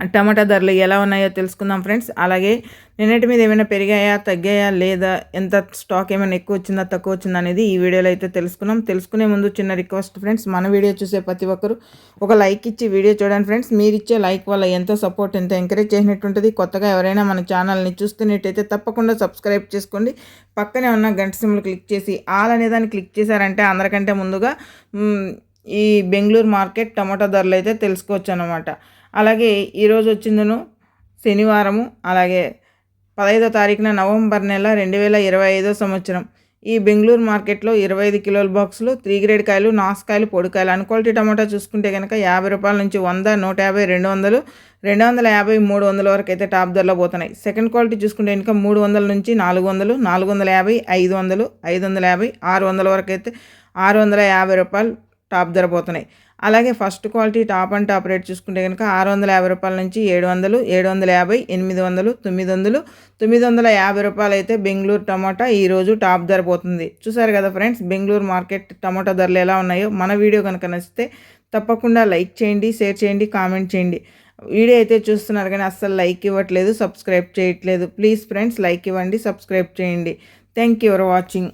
టమాటా ధరలు ఎలా ఉన్నాయో తెలుసుకుందాం ఫ్రెండ్స్. అలాగే నిన్నటి మీద ఏమైనా పెరిగాయా తగ్గాయా లేదా ఎంత స్టాక్ ఏమైనా ఎక్కువ వచ్చిందా తక్కువ వచ్చిందా అనేది ఈ వీడియోలో అయితే తెలుసుకున్నాం. తెలుసుకునే ముందు చిన్న రిక్వెస్ట్ ఫ్రెండ్స్ మన వీడియో చూసే ప్రతి ఒక్కరు ఒక లైక్ ఇచ్చి వీడియో చూడండి ఫ్రెండ్స్. మీరు ఇచ్చే లైక్ వల్ల ఎంతో సపోర్ట్ ఎంత ఎంకరేజ్ చేసినట్టుంటుంది కొత్తగా ఎవరైనా మన ఛానల్ని చూస్తున్నట్టయితే తప్పకుండా సబ్స్క్రైబ్ చేసుకోండి. పక్కనే ఉన్న గంట సిమ్లు క్లిక్ చేసి ఆల్ అనే దాన్ని క్లిక్ చేశారంటే అందరికంటే ముందుగా ఈ బెంగళూరు మార్కెట్ టమాటా ధరలు అయితే తెలుసుకోవచ్చు అనమాట అలాగే ఈరోజు వచ్చిందను శనివారము అలాగే పదహైదో తారీఖున నవంబర్ నెల రెండు వేల ఇరవై ఐదో సంవత్సరం. ఈ బెంగళూరు మార్కెట్లో ఇరవై ఐదు కిలోల బాక్సులు త్రీ గ్రేడ్ కాయలు నాసుకాయలు పొడికాయలు అన్క్వాలిటీ టమాటా చూసుకుంటే కనుక యాభై రూపాయల నుంచి వంద నూట యాభై రెండు వందలు రెండు వందల యాభై మూడు వందల వరకు అయితే టాప్ ధరలో పోతున్నాయి. సెకండ్ క్వాలిటీ చూసుకుంటే కనుక మూడు వందల నుంచి నాలుగు వందలు నాలుగు వందల యాభై ఐదు వందలు ఐదు వందల యాభై ఆరు వందల వరకు అయితే ఆరు వందల యాభై రూపాయలు టాప్ ధర పోతున్నాయి. అలాగే first quality top and top rate చూసుకుంటే కనుక ఆరు వందల యాభై రూపాయల నుంచి ఏడు వందలు ఏడు వందల యాభై ఎనిమిది వందలు తొమ్మిది వందలు తొమ్మిది వందల యాభై రూపాయలు అయితే బెంగళూరు టమాటా ఈరోజు టాప్ ధర పోతుంది. చూసారు కదా ఫ్రెండ్స్ బెంగళూరు మార్కెట్ టమాటా ధరలు ఎలా ఉన్నాయో? మన వీడియో కనుక నచ్చితే తప్పకుండా లైక్ చేయండి షేర్ చేయండి కామెంట్ చేయండి. వీడియో అయితే చూస్తున్నారు కానీ అస్సలు లైక్ ఇవ్వట్లేదు సబ్స్క్రైబ్ చేయట్లేదు. ప్లీజ్ ఫ్రెండ్స్ లైక్ ఇవ్వండి సబ్స్క్రైబ్ చేయండి. Thank you for watching.